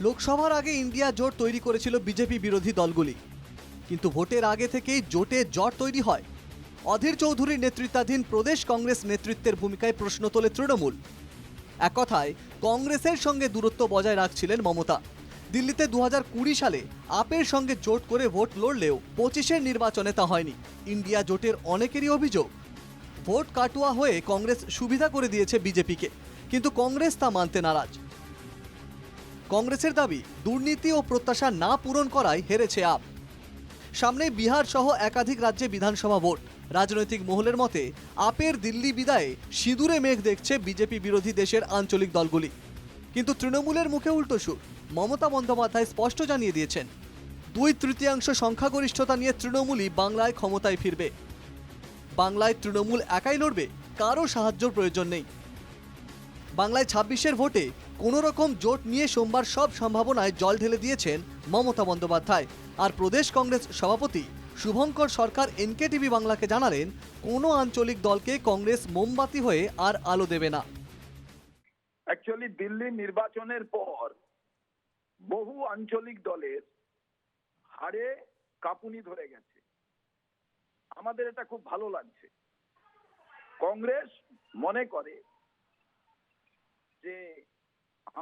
লোকসভার আগে ইন্ডিয়া জোট তৈরি করেছিল বিজেপি বিরোধী দলগুলি। কিন্তু ভোটের আগে থেকেই জোটে জট তৈরি হয়। অধীর চৌধুরীর নেতৃত্বাধীন প্রদেশ কংগ্রেস নেতৃত্বের ভূমিকায় প্রশ্ন তোলে তৃণমূল। এক কথায়, কংগ্রেসের সঙ্গে দূরত্ব বজায় রাখছিলেন মমতা। দিল্লিতে দু সালে আপের সঙ্গে জোট করে ভোট লড়লেও পঁচিশের নির্বাচনে তা হয়নি। ইন্ডিয়া জোটের অনেকেরই অভিযোগ, ভোট কাটুয়া হয়ে কংগ্রেস সুবিধা করে দিয়েছে বিজেপিকে। কিন্তু কংগ্রেস তা মানতে নারাজ। কংগ্রেসের দাবি, দুর্নীতি ও প্রত্যাশা না পূরণ করায় হেরেছে আপ। সামনে বিহার সহ একাধিক রাজ্যে বিধানসভা ভোট। রাজনৈতিক মহলের মতে, আপের দিল্লি বিদায়ে সিঁদুরে মেঘ দেখছে বিজেপি বিরোধী দেশের আঞ্চলিক দলগুলি। কিন্তু তৃণমূলের মুখে উল্টো সুর, মমতা বন্দ্যোপাধ্যায় স্পষ্ট জানিয়ে দিয়েছেন, দুই তৃতীয়াংশ সংখ্যাগরিষ্ঠতা নিয়ে তৃণমূলই বাংলায় ক্ষমতায় ফিরবে। বাংলায় তৃণমূল একাই লড়বে, কারও সাহায্যর প্রয়োজন নেই। বাংলায় ছাব্বিশের ভোটে কোনো রকম জোট নিয়ে সোমবার সব সম্ভাবনায় জল ঢেলে দিয়েছেন মমতা বন্দ্যোপাধ্যায়। আর প্রদেশ কংগ্রেস সভাপতি শুভঙ্কর সরকার এনকে টিভি বাংলাকে জানালেন, কোনো আঞ্চলিক দলকে কংগ্রেস মোমবাতি হয়ে আর আলো দেবে না। অ্যাকচুয়ালি দিল্লি নির্বাচনের পর বহু আঞ্চলিক দলের হারে কাঁপুনি ধরে গেছে। আমাদের এটা খুব ভালো লাগছে। কংগ্রেস মনে করে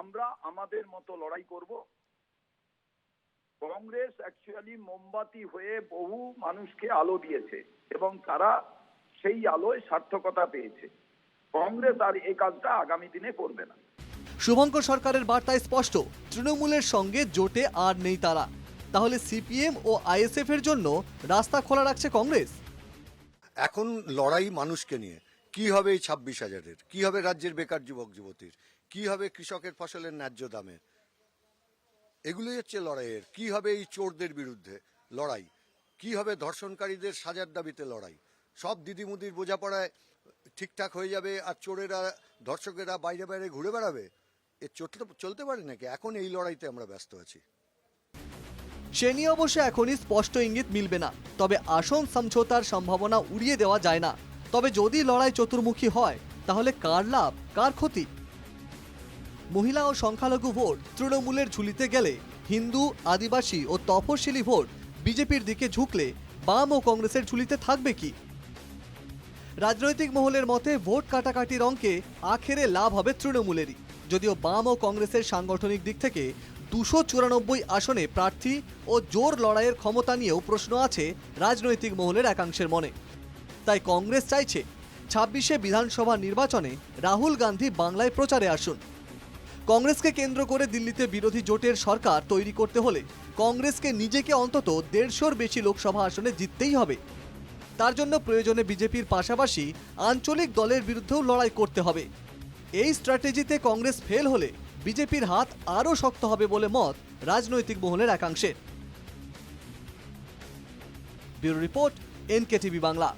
আমরা আমাদের মতো লড়াই করব। কংগ্রেস অ্যাকচুয়ালি মোমবাতি হয়ে বহু মানুষকে আলো দিয়েছে এবং তারা সেই আলোয় সার্থকতা পেয়েছে। কংগ্রেস আর এই কাজটা আগামী দিনে করবে না। শুভঙ্কর সরকারের বার্তায় স্পষ্ট তৃণমূলের সঙ্গে জোটে আর নেই তারা। তাহলে সিপিএম ও আইএসএফ এর জন্য রাস্তা খোলা রাখছে কংগ্রেস? এখন লড়াই মানুষকে নিয়ে। কি হবে এই ছাব্বিশ হাজারের? কি হবে রাজ্যের বেকার যুবক যুবতীর? কি হবে কৃষকের ফসলের ন্যায্য দামে? এগুলোই হচ্ছে লড়াইয়ের। কি হবে এই চোরদের বিরুদ্ধে? লড়াই। কি হবে ধর্ষণকারীদের সাজার দাবিতে লড়াই? সব দিদিমুদির বোঝাপড়ায় ঠিকঠাক হয়ে যাবে আর চোরেরা, ধর্ষকেরা বাইরে বাইরে ঘুরে বেড়াবে? এ চলতে চলতে পারে নাকি? এখন এই লড়াইতে আমরা ব্যস্ত আছি। সে নিয়ে অবশ্য এখনই স্পষ্ট ইঙ্গিত মিলবে না। তবে আসন সমঝোতার সম্ভাবনা উড়িয়ে দেওয়া যায় না। তবে যদি লড়াই চতুর্মুখী হয়, তাহলে কার লাভ? কার ক্ষতি? মহিলা ও সংখ্যালঘু ভোট তৃণমূলের ঝুলিতে গেলে হিন্দু, আদিবাসী ও তপশিলি ভোট বিজেপির দিকে ঝুঁকলে বাম ও কংগ্রেসের ঝুলিতে থাকবে কি? রাজনৈতিক মহলের মতে ভোট কাটাকাটির অঙ্কে আখেরে লাভ হবে তৃণমূলেরই। যদিও বাম ও কংগ্রেসের সাংগঠনিক দিক থেকে দুশো চুরানব্বই আসনে প্রার্থী ও জোর লড়াইয়ের ক্ষমতা নিয়েও প্রশ্ন আছে রাজনৈতিক মহলের একাংশের মনে। তাই কংগ্রেস চাইছে ছাব্বিশে বিধানসভা নির্বাচনে রাহুল গান্ধী বাংলায় প্রচারে আসুন। কংগ্রেসকে কেন্দ্র করে দিল্লিতে বিরোধী জোটের সরকার তৈরি করতে হলে কংগ্রেসকে নিজেকে অন্তত দেড়শোর বেশি লোকসভা আসনে জিততেই হবে। তার জন্য প্রয়োজনে বিজেপির পাশাপাশি আঞ্চলিক দলের বিরুদ্ধেও লড়াই করতে হবে। এই স্ট্র্যাটেজিতে কংগ্রেস ফেল হলে বিজেপির হাত আরও শক্ত হবে বলে মত রাজনৈতিক মহলের একাংশের। Bureau report NK TV Bangla.